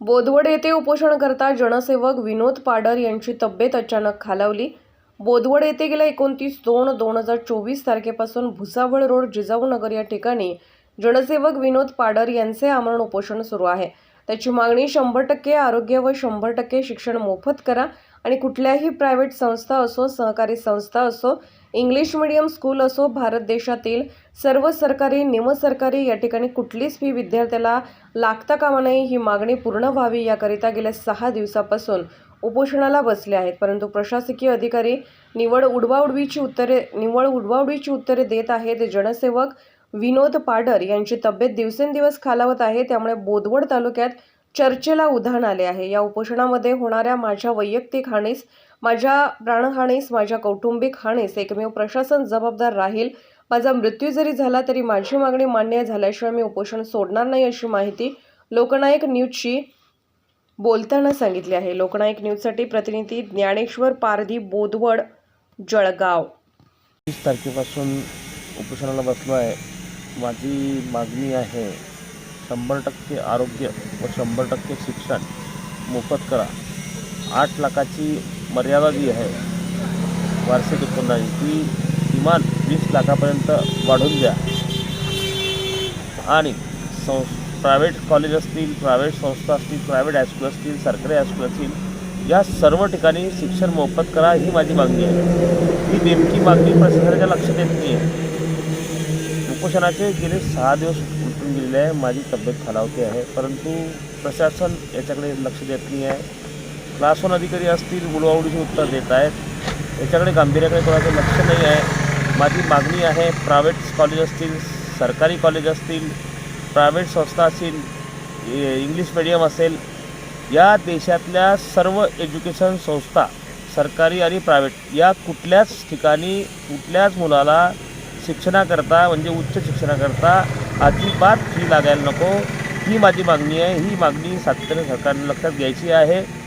बोदवड येथे उपोषणकर्ता जनसेवक विनोद पाडर यांची तब्येत अचानक खालावली. बोदवड येथे गेल्या एकोणतीस दोन दोन हजार चोवीस तारखेपासून भुसावळ रोड जिजाऊ नगर या ठिकाणी जनसेवक विनोद पाडर यांचे आमरण उपोषण सुरू आहे. त्याची मागणी शंभर टक्के आरोग्य व शंभर टक्के शिक्षण मोफत करा आणि कुठल्याही प्रायव्हेट संस्था असो सहकारी संस्था असो इंग्लिश मिडियम स्कूल असो भारत देशातील सर्व सरकारी निमसरकारी या ठिकाणी कुठलीच फी विद्यार्थ्याला लागता कामा नाही ही मागणी पूर्ण व्हावी याकरिता गेल्या सहा दिवसापासून उपोषणाला बसले आहेत. परंतु प्रशासकीय अधिकारी निवड उडवाउडवीची उत्तरे निवड उडवाउडवीची उत्तरे देत आहेत. जनसेवक विनोद पाडर यांची तब्येत दिवसेंदिवस खालावत आहे. त्यामुळे बोदवड तालुक्यात चर्चेला उधाण आले आहे. या उपोषणामध्ये होणाऱ्या माझ्या वैयक्तिक हानीस माझ्या प्राणहानीस माझ्या कौटुंबिक हानीस एकमेव प्रशासन जबाबदार राहील. माझा मृत्यू जरी झाला तरी माझी मागणी मान्य झाल्याशिवाय मी उपोषण सोडणार नाही अशी माहिती लोकनायक न्यूजशी बोलताना सांगितली आहे. लोकनायक न्यूजसाठी प्रतिनिधी ज्ञानेश्वर पारधी बोदवड जळगाव. वीस तारखेपासून उपोषणाला बसलो आहे. माझी मागणी आहे शंभर टक्के आरोग्य व शंभर टक्के शिक्षण मोफत करा. आठ लाखाची मर्यादा जी आहे वार्षिक उत्पन्नाची ती किमान वीस लाखापर्यंत वाढवून द्या. आणि सं प्रायव्हेट कॉलेज असतील प्रायव्हेट संस्था असतील प्रायव्हेट हायस्कूल असतील सरकारी हायस्कूल असतील या सर्व ठिकाणी शिक्षण मोफत करा ही माझी मागणी आहे. ही नेमकी मागणी प्रशासनाच्या लक्षात येत नाही आहे उपोषणाचे गेले सहा दिवस उलटून गेलेले आहे माझी तब्येत खालावते आहे परंतु प्रशासन याच्याकडे लक्ष देत नाही आहे क्लासवन अधिकारी असतील उडवाउडीचे उत्तर देत आहेत. याच्याकडे गांभीर्याकडे कोणाचं लक्ष नाही आहे. माझी मागणी आहे प्रायव्हेट कॉलेज असतील सरकारी कॉलेज असतील प्रायव्हेट संस्था असतील ए- इंग्लिश मिडियम असेल या देशातल्या सर्व एज्युकेशन संस्था सरकारी आणि प्रायव्हेट या कुठल्याच ठिकाणी कुठल्याच मुलाला शिक्षणाकरता म्हणजे उच्च शिक्षणाकरता अजिबात फी लागायला नको. ही माझी मागणी आहे. ही मागणी सातत्याने सरकारने लक्षात घ्यायची आहे.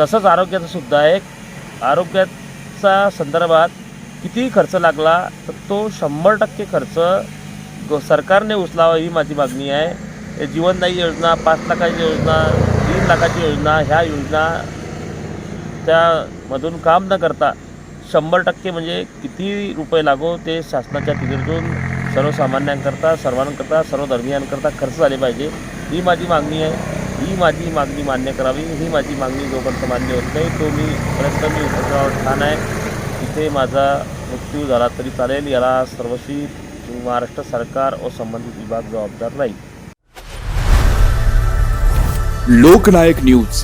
तसंच आरोग्याचं सुद्धा आहे आरोग्याचा संदर्भात कितीही खर्च लागला तर तो शंभर टक्के खर्च ग- सरकारने उचलावा ही माझी मागणी आहे. जीवनदायी योजना पाच लाखाची योजना तीन लाखाची योजना ह्या योजना त्यामधून काम न करता शंभर टक्के म्हणजे किती रुपये लागो ते शासनाच्या तिकीटून सर्वसामान्यांकरता सर्वांकरता सर्व धर्मियांकरता खर्च झाले पाहिजे ही माझी मागणी आहे. ही माझी मागणी मान्य करावी. ही माझी मागणी जोपर्यंत मान्य होत नाही तो मी पर्यंत मी उपोषणावर ठाण आहे. तिथे माझा मृत्यू झाला तरी चालेल. याला सर्वशी महाराष्ट्र सरकार व संबंधित विभाग जबाबदार राहील लोकनायक न्यूज.